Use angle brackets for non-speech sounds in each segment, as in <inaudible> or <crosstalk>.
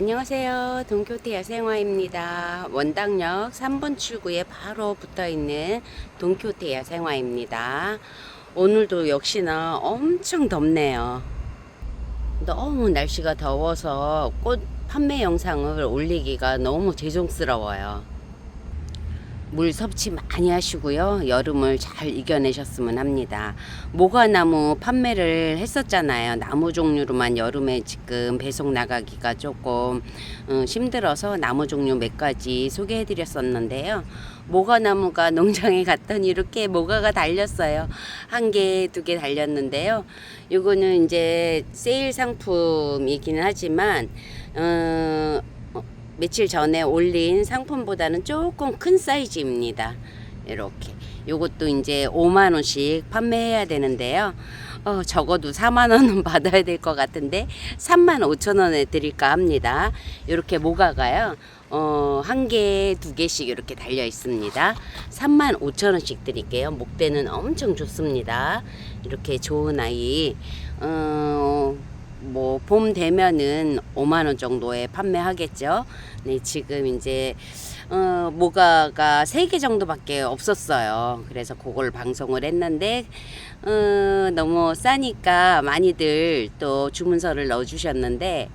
안녕하세요. 동교태 야생화입니다. 원당역 3번 출구에 바로 붙어 있는 동교태 야생화입니다. 오늘도 역시나 엄청 덥네요. 너무 날씨가 더워서 꽃 판매 영상을 올리기가 너무 죄송스러워요. 물 섭취 많이 하시고요. 여름을 잘 이겨내셨으면 합니다. 모과나무 판매를 했었잖아요. 나무 종류로만 여름에 지금 배송 나가기가 조금 어, 힘들어서 나무 종류 몇 가지 소개해 드렸었는데요. 모과나무가 <laughs> 농장에 갔더니 이렇게 모과가 달렸어요. 한 개, 두 개 달렸는데요. 요거는 이제 세일 상품이기는 하지만 어, 며칠 전에 올린 상품보다는 조금 큰 사이즈입니다. 이렇게. 요것도 이제 5만 원씩 판매해야 되는데요. 어, 적어도 4만 원은 <laughs> 받아야 될 것 같은데 3만 5천 원에 드릴까 합니다. 이렇게 모가가요. 어, 한 개, 두 개씩 이렇게 달려 있습니다. 3만 5천 원씩 드릴게요. 목대는 엄청 좋습니다. 이렇게 좋은 아이. 어, 뭐 봄 되면은 5만 원 정도에 판매하겠죠. 네, 지금 이제 어, 모가가 세 개 정도밖에 없었어요. 그래서 그걸 방송을 했는데 어, 너무 싸니까 많이들 또 주문서를 넣어 주셨는데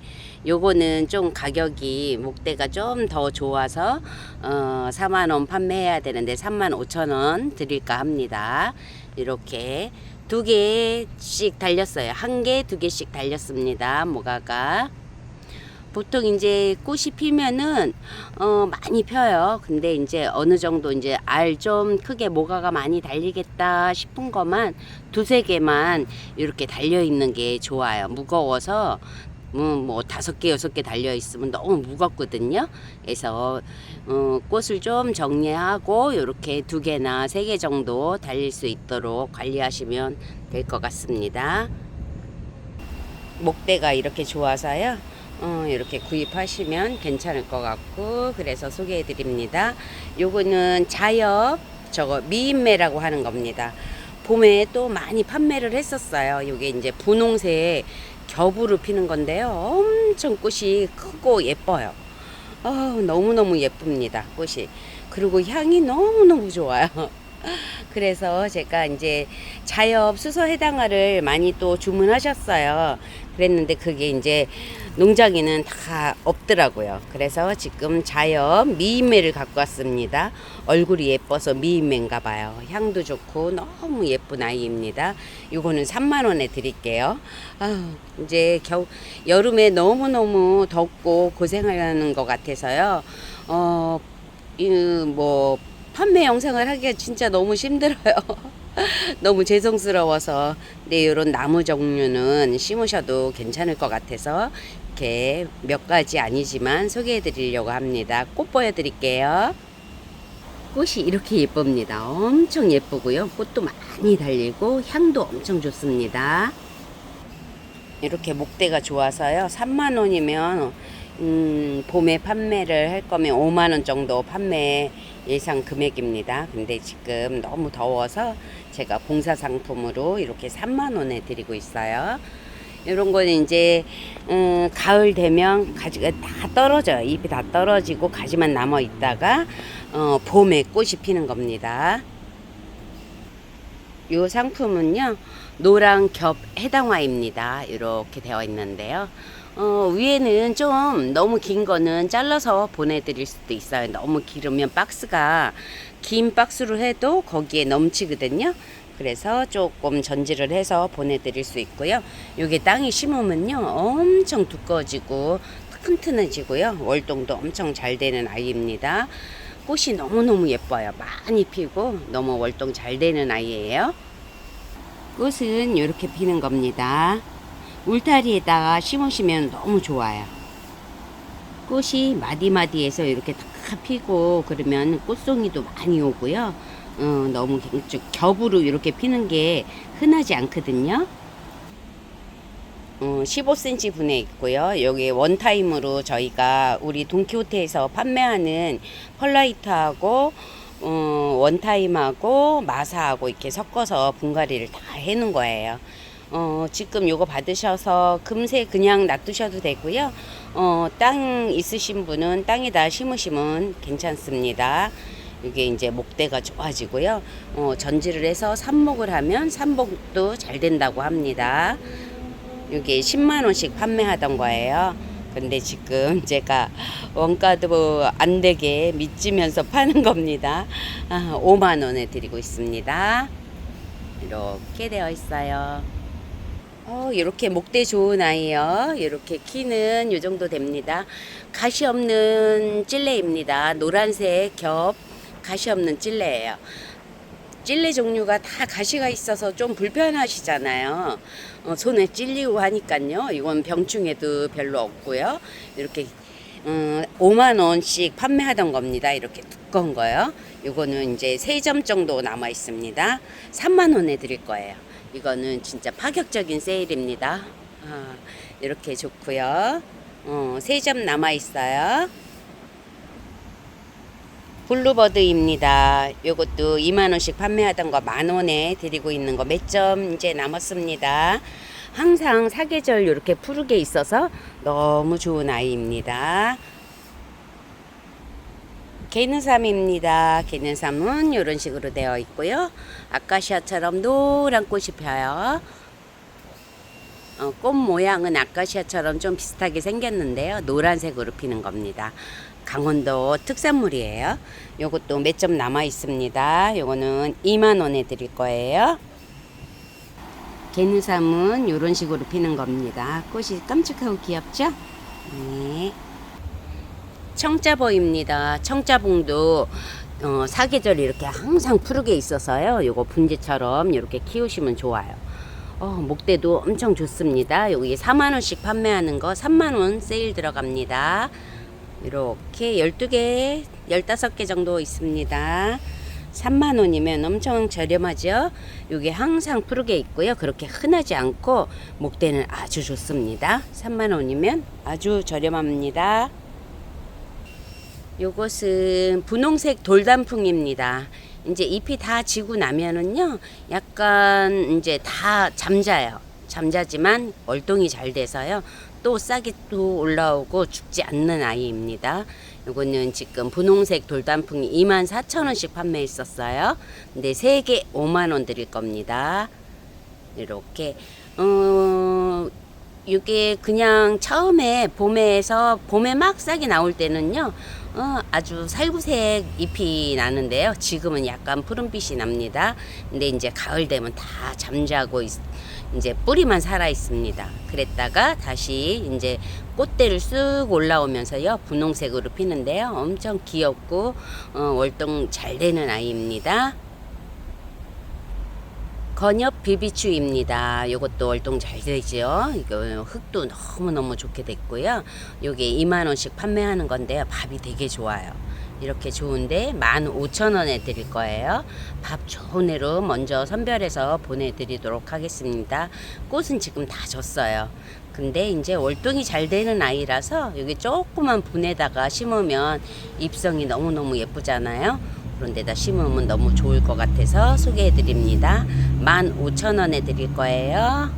요거는 좀 가격이 목대가 좀 더 좋아서 어, 4만 원 판매해야 되는데 3만 5천 원 드릴까 합니다. 이렇게 두 개씩 달렸어요. 한 개, 두 개씩 달렸습니다. 모가가. 보통 이제 꽃이 피면은 어 많이 펴요. 근데 이제 어느 정도 이제 알 좀 크게 모가가 많이 달리겠다 싶은 것만 두세 개만 이렇게 달려 있는 게 좋아요. 무거워서 음, 뭐 다섯 개 여섯 개 달려 있으면 너무 무겁거든요. 그래서 어, 꽃을 좀 정리하고 이렇게 두 개나 세 개 정도 달릴 수 있도록 관리하시면 될 것 같습니다. 목대가 이렇게 좋아서요. 어, 이렇게 구입하시면 괜찮을 것 같고 그래서 소개해 드립니다. 요거는 자엽 저거 미인매라고 하는 겁니다. 봄에 또 많이 판매를 했었어요. 요게 이제 분홍색 겹으로 피는 건데요. 엄청 꽃이 크고 예뻐요. 어, 너무너무 예쁩니다. 꽃이. 그리고 향이 너무너무 좋아요. <laughs> 그래서 제가 이제 자엽 수소 해당화를 많이 또 주문하셨어요. 그랬는데 그게 이제 농장에는 다 없더라고요. 그래서 지금 자엽 미인매를 갖고 왔습니다. 얼굴이 예뻐서 미인매인가 봐요. 향도 좋고 너무 예쁜 아이입니다. 이거는 3만 원에 드릴게요. 아, 이제 겨우 여름에 너무너무 덥고 고생하는 것 같아서요. 어, 이 뭐 판매 영상을 하기가 진짜 너무 힘들어요. <laughs> <laughs> 너무 죄송스러워서 근데 이런 나무 종류는 심으셔도 괜찮을 것 같아서 이렇게 몇 가지 아니지만 소개해 드리려고 합니다. 꽃 보여 드릴게요. 꽃이 이렇게 예쁩니다. 엄청 예쁘고요. 꽃도 많이 달리고 향도 엄청 좋습니다. 이렇게 목대가 좋아서요. 3만 원이면 음, 봄에 판매를 할 거면 5만 원 정도 판매 예상 금액입니다. 근데 지금 너무 더워서 제가 봉사 상품으로 이렇게 3만 원에 드리고 있어요. 이런 거는 이제 음, 가을 되면 가지가 다 떨어져요. 잎이 다 떨어지고 가지만 남아 있다가 어, 봄에 꽃이 피는 겁니다. 이 상품은요 노랑 겹 해당화입니다. 이렇게 되어 있는데요. 어, 위에는 좀 너무 긴 거는 잘라서 보내드릴 수도 있어요. 너무 길으면 박스가 긴 박스로 해도 거기에 넘치거든요. 그래서 조금 전지를 해서 보내드릴 수 있고요. 요게 땅에 심으면요 엄청 두꺼워지고 튼튼해지고요. 월동도 엄청 잘 되는 아이입니다. 꽃이 너무너무 예뻐요. 많이 피고 너무 월동 잘 되는 아이예요. 꽃은 이렇게 피는 겁니다. 울타리에다가 심으시면 너무 좋아요. 꽃이 마디마디해서 이렇게 다 피고 그러면 꽃송이도 많이 오고요. 어, 너무 쭉 겹으로 이렇게 피는 게 흔하지 않거든요. 어, 15cm 분에 있고요. 여기 원타임으로 저희가 우리 돈키호테에서 판매하는 펄라이트하고 어, 원타임하고 마사하고 이렇게 섞어서 분갈이를 다 해놓은 거예요. 어, 지금 요거 받으셔서 금세 그냥 놔두셔도 되고요. 어, 땅 있으신 분은 땅에다 심으시면 괜찮습니다. 이게 이제 목대가 좋아지고요. 어, 전지를 해서 삽목을 하면 삽목도 잘 된다고 합니다. 이게 10만 원씩 판매하던 거예요. 근데 지금 <laughs> 제가 원가도 안 되게 미치면서 파는 겁니다. 아, 5만 원에 드리고 있습니다. 이렇게 되어 있어요. 어, 이렇게 목대 좋은 아이요. 이렇게 키는 이 정도 됩니다. 가시 없는 찔레입니다. 노란색 겹 가시 없는 찔레예요. 찔레 종류가 다 가시가 있어서 좀 불편하시잖아요. 어, 손에 찔리고 하니까요. 이건 병충해도 별로 없고요. 이렇게 어, 5만 원씩 판매하던 겁니다. 이렇게 두꺼운 거요. 이거는 이제 3점 정도 남아 있습니다. 3만 원에 드릴 거예요. 이거는 진짜 파격적인 세일입니다. 아, 이렇게 좋고요. 어, 3점 남아 있어요. 블루버드입니다. 요것도 2만 원씩 판매하던 거 만 원에 드리고 있는 거 몇 점 이제 남았습니다. 항상 사계절 이렇게 푸르게 있어서 너무 좋은 아이입니다. 개는삼입니다. 개는삼은 이런 식으로 되어 있고요. 아카시아처럼 노란 꽃이 펴요. 어, 꽃 모양은 아카시아처럼 좀 비슷하게 생겼는데요. 노란색으로 피는 겁니다. 강원도 특산물이에요. 요것도 몇 점 남아 있습니다. 요거는 2만 원에 드릴 거예요. 개느삼은 이런 식으로 피는 겁니다. 꽃이 깜찍하고 귀엽죠? 네. 청자보입니다. 청자봉도 어, 사계절 이렇게 항상 푸르게 있어서요. 요거 분재처럼 이렇게 키우시면 좋아요. 어, 목대도 엄청 좋습니다. 여기 4만원씩 판매하는 거 3만원 세일 들어갑니다. 이렇게 12개, 15개 정도 있습니다. 3만원이면 엄청 저렴하죠? 이게 항상 푸르게 있고요. 그렇게 흔하지 않고 목대는 아주 좋습니다. 3만원이면 아주 저렴합니다. 요것은 분홍색 돌단풍입니다. 이제 잎이 다 지고 나면은요, 약간 이제 다 잠자요. 잠자지만 월동이 잘 돼서요. 또 싹이 또 올라오고 죽지 않는 아이입니다. 요거는 지금 분홍색 돌단풍이 24,000원씩 판매했었어요. 근데 3개 5만원 드릴 겁니다. 이렇게, 어, 이게 그냥 처음에 봄에서 봄에 막 싹이 나올 때는요, 어, 아주 살구색 잎이 나는데요. 지금은 약간 푸른빛이 납니다. 근데 이제 가을 되면 다 잠자고 있, 이제 뿌리만 살아 있습니다. 그랬다가 다시 이제 꽃대를 쑥 올라오면서요 분홍색으로 피는데요. 엄청 귀엽고 어, 월동 잘 되는 아이입니다. 건엽 비비추입니다. 이것도 월동 잘 되죠. 이거 흙도 너무너무 좋게 됐고요. 요게 2만원씩 판매하는 건데요. 밥이 되게 좋아요. 이렇게 좋은데 15,000원에 드릴 거예요. 밥 좋은 애로 먼저 선별해서 보내드리도록 하겠습니다. 꽃은 지금 다 졌어요. 근데 이제 월동이 잘 되는 아이라서 여기 조그만 분에다가 심으면 잎성이 너무너무 예쁘잖아요. 그런 데다 심으면 너무 좋을 것 같아서 소개해 드립니다. 15,000원에 드릴 거예요.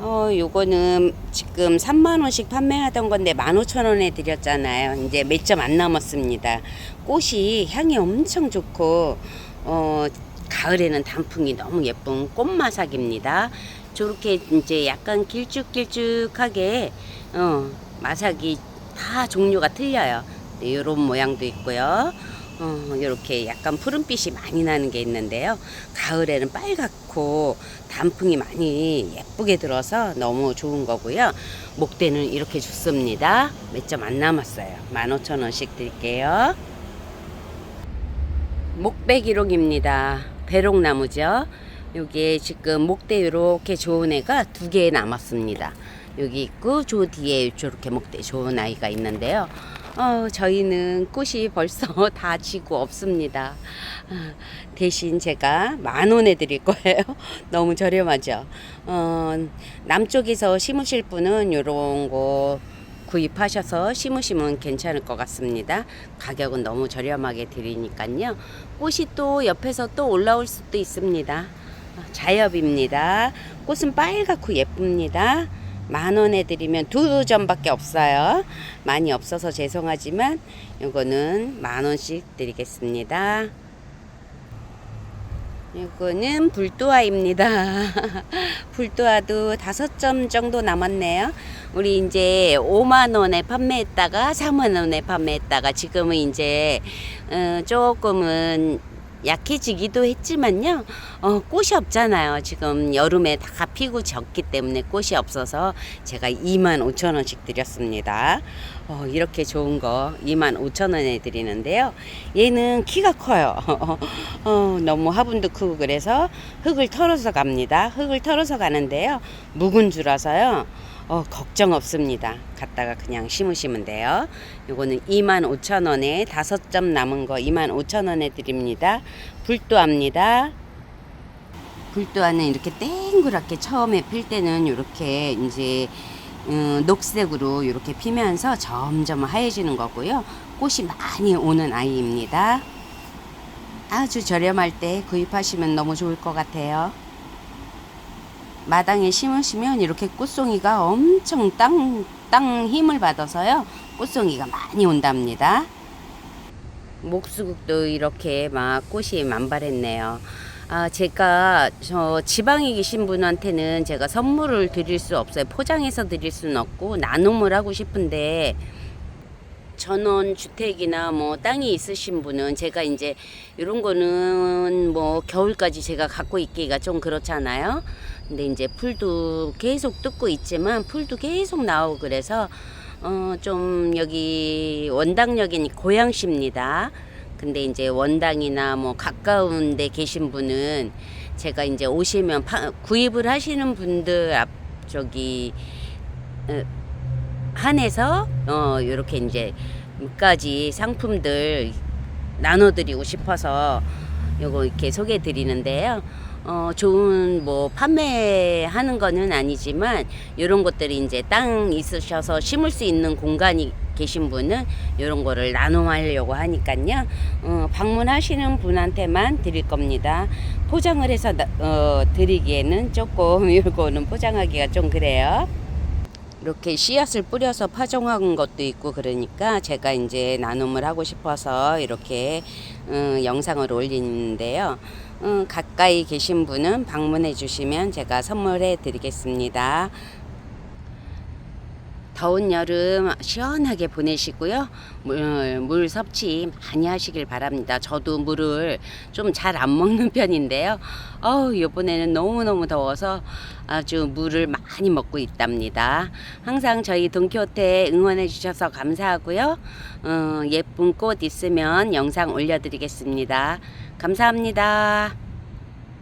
어, 요거는 지금 3만원씩 판매하던 건데 15,000원에 드렸잖아요. 이제 몇 점 안 남았습니다. 꽃이 향이 엄청 좋고, 어, 가을에는 단풍이 너무 예쁜 꽃마삭입니다. 저렇게 이제 약간 길쭉길쭉하게, 어, 마삭이 다 종류가 틀려요. 이런 모양도 있고요. 어, 이렇게 약간 푸른빛이 많이 나는 게 있는데요. 가을에는 빨갛고 단풍이 많이 예쁘게 들어서 너무 좋은 거고요. 목대는 이렇게 좋습니다. 몇 점 안 남았어요. 15,000원씩 드릴게요. 목배기록입니다. 배록나무죠. 여기에 지금 목대 이렇게 좋은 애가 두 개 남았습니다. 여기 있고 저 뒤에 저렇게 목대 좋은 아이가 있는데요. 어, 저희는 꽃이 벌써 <laughs> 다 지고 없습니다. 아, 대신 제가 만 원에 드릴 거예요. <laughs> 너무 저렴하죠. 어, 남쪽에서 심으실 분은 요런 거 구입하셔서 심으시면 괜찮을 것 같습니다. 가격은 너무 저렴하게 드리니까요. 꽃이 또 옆에서 또 올라올 수도 있습니다. 자엽입니다. 꽃은 빨갛고 예쁩니다. 만 원에 드리면 두 점밖에 없어요. 많이 없어서 죄송하지만 이거는 만 원씩 드리겠습니다. 이거는 불도화입니다. <laughs> 불도화도 다섯 점 정도 남았네요. 우리 이제 5만 원에 판매했다가 4만 원에 판매했다가 지금은 이제 어, 조금은 약해지기도 했지만요. 어, 꽃이 없잖아요. 지금 여름에 다 피고 졌기 때문에 꽃이 없어서 제가 2만 5천 원씩 드렸습니다. 어, 이렇게 좋은 거 2만 5천 원에 드리는데요. 얘는 키가 커요. <laughs> 어, 너무 화분도 크고 그래서 흙을 털어서 갑니다. 흙을 털어서 가는데요. 묵은 줄라서요. 어, 걱정 없습니다. 갖다가 그냥 심으시면 돼요. 요거는 25,000원에 다섯 점 남은 거 25,000원에 드립니다. 불도합니다. 불도화는 이렇게 땡그랗게 처음에 필 때는 이렇게 이제 음, 녹색으로 이렇게 피면서 점점 하얘지는 거고요. 꽃이 많이 오는 아이입니다. 아주 저렴할 때 구입하시면 너무 좋을 것 같아요. 마당에 심으시면 이렇게 꽃송이가 엄청 땅, 땅 힘을 받아서요. 꽃송이가 많이 온답니다. 목수국도 이렇게 막 꽃이 만발했네요. 아, 제가 저 지방에 계신 분한테는 제가 선물을 드릴 수 없어요. 포장해서 드릴 수는 없고 나눔을 하고 싶은데 전원 주택이나 뭐 땅이 있으신 분은 제가 이제 이런 거는 뭐 겨울까지 제가 갖고 있기가 좀 그렇잖아요. 근데 이제 풀도 계속 뜯고 있지만 풀도 계속 나오고 그래서 어 좀 여기 원당역인 고양시입니다. 근데 이제 원당이나 뭐 가까운 데 계신 분은 제가 이제 오시면 파, 구입을 하시는 분들 앞 저기 어, 한해서 어 요렇게 이제 몇 가지 상품들 나눠드리고 싶어서 요거 이렇게 소개해 드리는데요. 어 좋은 뭐 판매하는 거는 아니지만 요런 것들이 이제 땅 있으셔서 심을 수 있는 공간이 계신 분은 요런 거를 나눔하려고 하니까요. 어 방문하시는 분한테만 드릴 겁니다. 포장을 해서 나- 어 드리기에는 조금 <laughs> 요거는 포장하기가 좀 그래요. 이렇게 씨앗을 뿌려서 파종한 것도 있고 그러니까 제가 이제 나눔을 하고 싶어서 이렇게 어, 영상을 올리는데요. 어, 가까이 계신 분은 방문해 주시면 제가 선물해 드리겠습니다. 더운 여름 시원하게 보내시고요. 물, 물 섭취 많이 하시길 바랍니다. 저도 물을 좀 잘 안 먹는 편인데요. 어우, 이번에는 너무너무 더워서 아주 물을 많이 먹고 있답니다. 항상 저희 동키호테 응원해 주셔서 감사하고요. 어, 예쁜 꽃 있으면 영상 올려드리겠습니다. 감사합니다.